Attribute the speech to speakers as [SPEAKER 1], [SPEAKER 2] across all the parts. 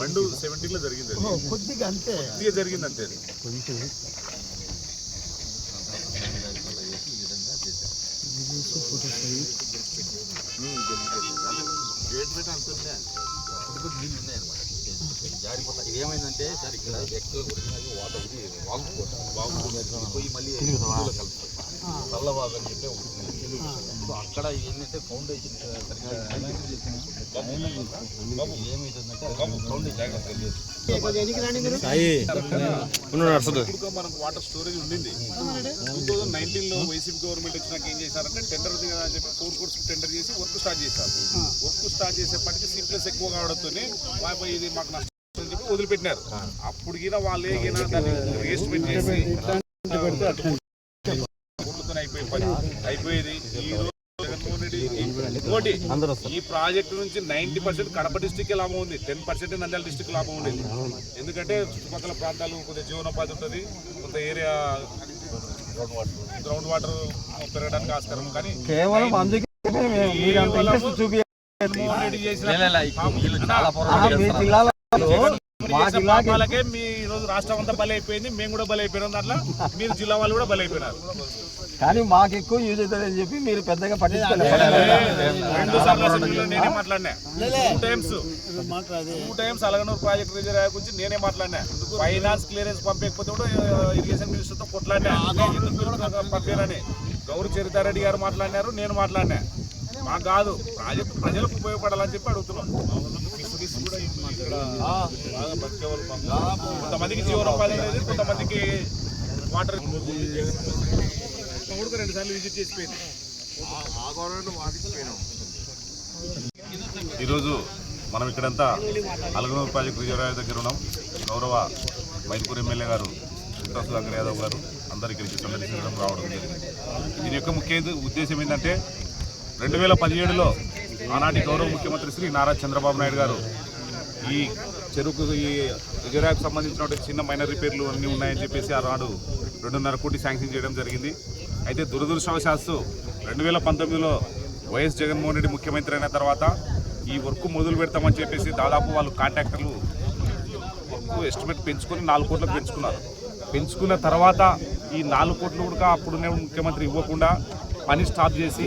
[SPEAKER 1] రెండు సెవెంటీన్లో జరిగింది.
[SPEAKER 2] కొద్దిగా అంతే.
[SPEAKER 1] కొద్దిగా జరిగింది అంతే.
[SPEAKER 3] కొంచెం.
[SPEAKER 4] ఇది ఏమైందంటే సార్ ఇక్కడ వ్యక్తులు వాటర్ ఇది వాగు పోయి మళ్ళీ చల్లవాగు అని చెప్పి. సో అక్కడ ఏంటంటే ఫౌండేషన్ ఏమైతుందంటే ఫౌండేషన్
[SPEAKER 1] మనకు వాటర్ స్టోరేజ్ ఉండింది. టూ థౌజండ్ నైన్టీన్లో వైసీపీ గవర్నమెంట్ వచ్చినాక ఏం చేశారంటే టెండర్ ఉంది కదా అని చెప్పి ఫోర్ కోర్స్ టెండర్ చేసి వర్క్ స్టార్ట్ చేశారు. వర్క్ స్టార్ట్ చేసేప్పటికి సీప్లెస్ ఎక్కువ కావడంతోనే బాబాయ్ ఇది మాకు నష్టం అని చెప్పి వదిలిపెట్టినారు. అప్పుడు గిన వాళ్ళు ఏగినా దాన్ని చేసి ఊళ్ళతో అయిపోయి పని అయిపోయేది. ఈ రోజు జగన్మోహన్ రెడ్డి ఇంకోటి
[SPEAKER 3] అందరూ వస్తారు.
[SPEAKER 1] ఈ ప్రాజెక్టు నుంచి నైన్టీ పర్సెంట్ కడప డిస్టిక్ లాభం ఉంది. టెన్ పర్సెంట్ నంద్యాల డిస్టిక్ లాభం ఉండేది ఎందుకంటే చుట్టుపక్కల ప్రాంతాలు కొద్దిగా జీవనోపాధి ఉంటుంది. కొంత ఏరియా గ్రౌండ్ వాటర్ పెరగడానికి ఆస్కారం. కానీ
[SPEAKER 2] కేవలం అందుకే చూపి
[SPEAKER 1] జగన్మోహన్ రెడ్డి చేసిన
[SPEAKER 2] మీ
[SPEAKER 1] చేసిన పాపాలకే రోజు రాష్ట్రం అంతా మేము కూడా దాంట్లో. మీరు జిల్లా వాళ్ళు కూడా బలి అయిపోయినారు
[SPEAKER 2] కానీ మాకు ఎక్కువ యూజ్ అవుతుందని చెప్పి మీరు పెద్దగా పట్టించుకోలేదు.
[SPEAKER 1] నేనే మాట్లాడినా. Two times two times Alaganur project reserve గురించి నేనే మాట్లాడినా. ఫైనాన్స్ క్లియరెన్స్ పంపకపోతే కూడా ఇరిగేషన్ మినిస్టర్తో కొట్లాడినా. ఎందుకు మీరు పంపారని? గౌరవ చరితారెడ్డి గారు మాట్లాడినారు నేను మాట్లాడినా. మాకు కాదు. ప్రాజెక్ట్ ప్రజలకు ఉపయోగపడాలని చెప్పి అడుగుతున్నాం. కొంతమందికి జీవనోపాధి అనేది కొంతమందికి వాటర్ రెండు సార్లు విజిట్ చేసిపోయింది. ఈరోజు మనం ఇక్కడంతా అలగనూరు ప్రాజెక్టు రిజర్వాయర్ దగ్గర ఉన్నాం. గౌరవ మైదుకూరు ఎమ్మెల్యే గారు చింతా సుధాకర్ యాదవ్ గారు అందరు ఇక్కడికి సందర్శించడం రావడం జరిగింది. దీని యొక్క ముఖ్య ఉద్దేశం ఏంటంటే రెండు వేల పదిహేడులో ఆనాటి గౌరవ ముఖ్యమంత్రి శ్రీ నారా చంద్రబాబు నాయుడు గారు ఈ చెరుకు ఈ రిజర్వాయర్కి సంబంధించినటువంటి చిన్న మైనర్ రిపేర్లు అన్నీ ఉన్నాయని చెప్పేసి ఆనాడు రెండున్నర కోటి శాంక్షన్ చేయడం జరిగింది. అయితే దురదృష్టవశాస్తు రెండు వేల పంతొమ్మిదిలో వైఎస్ జగన్మోహన్ రెడ్డి ముఖ్యమంత్రి అయిన తర్వాత ఈ వర్క్ మొదలు పెడతామని చెప్పేసి దాదాపు వాళ్ళు కాంట్రాక్టర్లు వర్క్ ఎస్టిమేట్ పెంచుకొని నాలుగు కోట్లకు పెంచుకున్నారు. పెంచుకున్న తర్వాత ఈ నాలుగు కోట్లు కూడా అప్పుడున్న ముఖ్యమంత్రి ఇవ్వకుండా పని స్టాప్ చేసి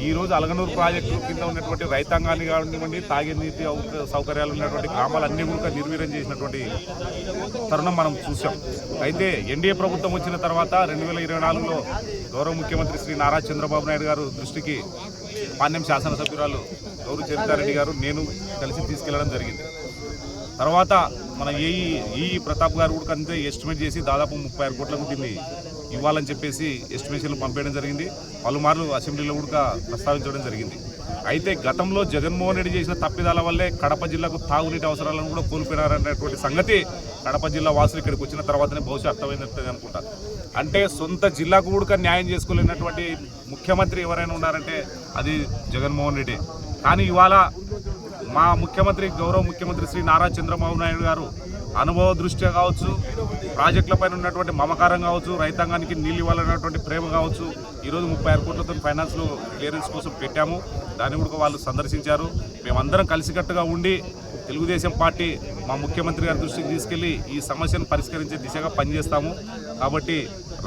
[SPEAKER 1] ఈ రోజు అలగనూరు ప్రాజెక్టు కింద ఉన్నటువంటి రైతాంగాన్ని కానివ్వండి తాగే నీటి సౌకర్యాలు ఉన్నటువంటి గ్రామాలన్నీ కూడా నిర్వీర్యం చేసినటువంటి తరుణం మనం చూసాం అయితే ఎన్డీఏ ప్రభుత్వం వచ్చిన తర్వాత రెండు వేల ఇరవై నాలుగులో గౌరవ ముఖ్యమంత్రి శ్రీ నారా చంద్రబాబు నాయుడు గారు దృష్టికి పాణ్యం శాసనసభ్యురాలు గౌరవ చరితారెడ్డి గారు నేను కలిసి తీసుకెళ్ళడం జరిగింది. తర్వాత మన ఏఈ ఈ ప్రతాప్ గారు కూడా అంతే ఎస్టిమేట్ చేసి దాదాపు ముప్పై ఆరు కోట్లకు దీన్ని ఇవ్వాలని చెప్పేసి ఎస్టిమేషన్లు పంపేయడం జరిగింది. పలుమార్లు అసెంబ్లీలో కూడా ప్రస్తావించడం జరిగింది. అయితే గతంలో జగన్మోహన్ రెడ్డి చేసిన తప్పిదాల వల్లే కడప జిల్లాకు తాగునీటి అవసరాలను కూడా కోల్పోయినారనేటువంటి సంగతి కడప జిల్లా వాసులు ఇక్కడికి వచ్చిన తర్వాతనే బహుశా అర్థమైనట్టు అనుకుంటా. అంటే సొంత జిల్లాకు కూడా న్యాయం చేసుకోలేనటువంటి ముఖ్యమంత్రి ఎవరైనా ఉన్నారంటే అది జగన్మోహన్ రెడ్డి. కానీ ఇవాళ మా ముఖ్యమంత్రి గౌరవ ముఖ్యమంత్రి శ్రీ నారా చంద్రబాబు నాయుడు గారు అనుభవ దృష్ట్యా కావచ్చు ప్రాజెక్టులపైన ఉన్నటువంటి మమకారం కావచ్చు రైతాంగానికి నీళ్ళు ఇవ్వాలన్నటువంటి ప్రేమ కావచ్చు ఈరోజు ముప్పై ఆరు కోట్లతో ఫైనాన్స్లో క్లియరెన్స్ కోసం పెట్టాము. దాన్ని కూడా వాళ్ళు సందర్శించారు. మేమందరం కలిసికట్టుగా ఉండి తెలుగుదేశం పార్టీ మా ముఖ్యమంత్రి గారి దృష్టికి తీసుకెళ్ళి ఈ సమస్యను పరిష్కరించే దిశగా పనిచేస్తాము. కాబట్టి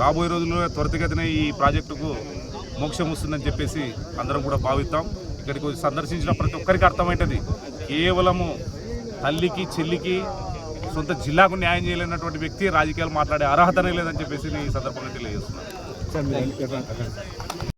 [SPEAKER 1] రాబోయే రోజుల్లో త్వరితగతిన ఈ ప్రాజెక్టుకు మోక్షం వస్తుందని చెప్పేసి అందరం కూడా భావిస్తాం ఇక్కడికి వచ్చి సందర్శించిన ప్రతి ఒక్కరికి అర్థమవుతుంది. కేవలము తల్లికి చెల్లికి సొంత జిల్లాకు న్యాయం చేయలేనటువంటి వ్యక్తి రాజకీయాలు మాట్లాడే అర్హతనే లేదని చెప్పేసి నేను ఈ సందర్భంగా తెలియజేస్తున్నాను.